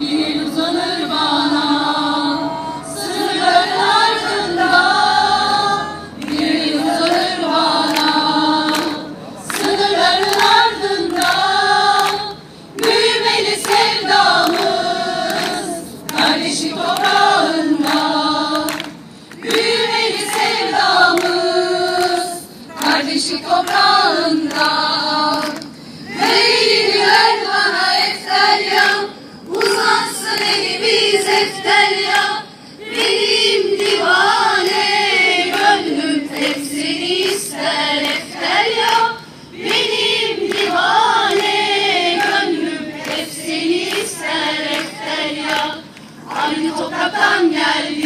Bir bana Sırların ardında. Bir bana Sırların ardında. Büyümeli sevdamız Kardeşi toprağında. Büyümeli sevdamız Kardeşi toprağında. Vatan geldi.